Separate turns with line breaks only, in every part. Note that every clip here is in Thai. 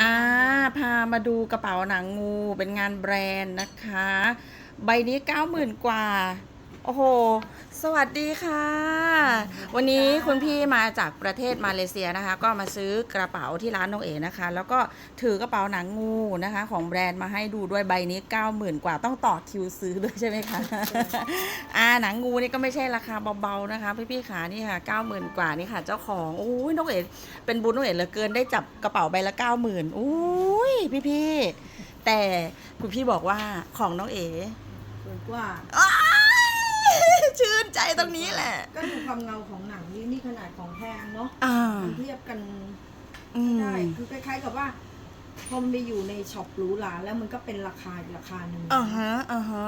อ่าพามาดูกระเป๋าหนังงูเป็นงานแบรนด์นะคะ ใบนี้เก้าหมื่นกว่า โอ้โห สวัสดีค่ะ วันนี้คุณพี่มาจากประเทศมาเลเซียนะคะ ก็มาซื้อกระเป๋าที่ร้านน้องเอ๋นะคะ แล้วก็ถือกระเป๋าหนังงูนะคะ ของแบรนด์มาให้ดูด้วยใบนี้ 90,000 กว่าต้องต่อคิวซื้อด้วยใช่ไหมคะ อ่าหนังงูนี่ก็ไม่ใช่ราคาเบาๆนะคะ พี่ๆขานี่ค่ะ 90,000 กว่านี่ค่ะ เจ้าของโอ้ยน้องเอ๋เป็นบุญน้องเอ๋เหลือเกินได้จับกระเป๋าใบละ 90,000อุ้ยพี่ๆแต่คุณพี่บอกว่าของน้องเอ๋
สวยกว่า
อ้ายชื่นใจ ตรงนี้แหละ
ก็ดูความเงาของหนังนี่นี่ขนาดของแพงเนาะ
อ่า
มันเทียบกัน
อืม
ได้คือคล้ายๆกับว่าพอมันไปอยู่ในช็อปหรูหราแล้วมันก็เป็นราคาอีกราคาหนึ่ง
อ่าฮะอ่าฮะ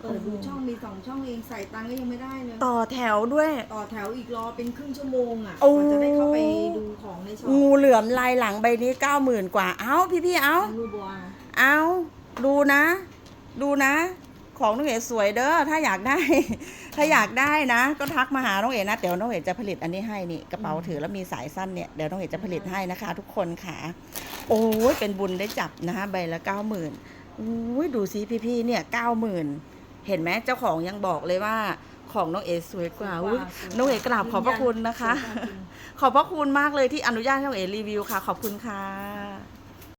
เปิดดูช่องมีสองช่องเองใส่ตังค์ก็ยังไม่ได้เลย
ต่อแถวด้วย
ต่อแถวอีกรอเป็นครึ่งชั่วโมงอะ
โอ้
กว่าจะได้เข้าไปดูของในช็อป
งูเหลือมลายหลังใบนี้เก้าหมื่นกว่า เอ้าพี่พี่ๆเอ้า
ของนูบัว
เอาดูนะ ดูนะ ของน้องเอ๋สวยเด้อถ้าอยากได้ ถ้าอยากได้นะ ก็ทักมาหาน้องเอ๋นะเดี๋ยวน้องเอ๋จะผลิตอันนี้ให้นี่กระเป๋าถือแล้วมีสายสั้นเนี่ยเดี๋ยวน้องเอ๋จะผลิตให้นะคะ ทุกคนค่ะ โอ้ยเป็นบุญได้จับนะคะใบละเก้าหมื่นอุ้ยดูสิพี่ๆเนี่ยเก้าหมื่นเห็นไหมเจ้าของยังบอกเลยว่าของน้องเอ๋สวยกว่าอุ๊ยน้องเอ๋กราบขอบพระคุณนะคะ ขอบพระคุณมากเลยที่อนุญาตให้น้องเอ๋รีวิวค่ะ ขอบคุณค่ะ